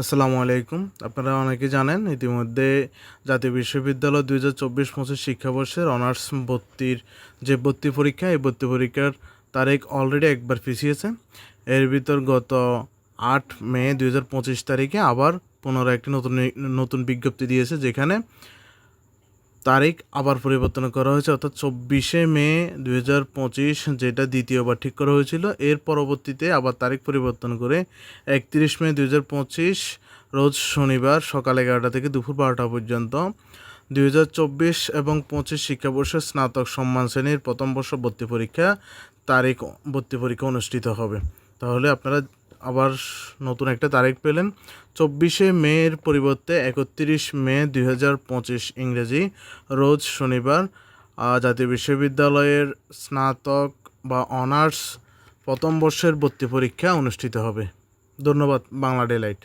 আসসালামু আলাইকুম। আপনারা অনেকে জানেন, ইতিমধ্যে জাতীয় বিশ্ববিদ্যালয় দুই হাজার চব্বিশ পঁচিশ শিক্ষাবর্ষের অনার্স ভর্তির যে ভর্তি পরীক্ষা, এই ভর্তি পরীক্ষার তারিখ অলরেডি একবার পিছিয়েছে। এর ভিতর গত আট মে দুই হাজার পঁচিশ তারিখে আবার পুনরায় একটি নতুন নতুন বিজ্ঞপ্তি দিয়েছে, যেখানে তারিখ আবার পরিবর্তন করা হয়েছে, অর্থাৎ চব্বিশে মে দুই হাজার পঁচিশ, যেটা দ্বিতীয়বার ঠিক করা হয়েছিল। এর পরবর্তীতে আবার তারিখ পরিবর্তন করে একত্রিশ মে দুই হাজার পঁচিশ, রোজ শনিবার সকাল এগারোটা থেকে দুপুর বারোটা পর্যন্ত দুই হাজার চব্বিশ এবং পঁচিশ শিক্ষাবর্ষের স্নাতক সম্মান শ্রেণির প্রথম বর্ষ ভর্তি পরীক্ষা, তারিখ ভর্তি পরীক্ষা অনুষ্ঠিত হবে। তাহলে আপনারা আবার নতুন একটা তারিখ পেলেন। চব্বিশে মের পরিবর্তে একত্রিশ মে দুই হাজার পঁচিশ ইংরেজি, রোজ শনিবার জাতীয় বিশ্ববিদ্যালয়ের স্নাতক বা অনার্স প্রথম বর্ষের ভর্তি পরীক্ষা অনুষ্ঠিত হবে। ধন্যবাদ, বাংলা ডেলাইট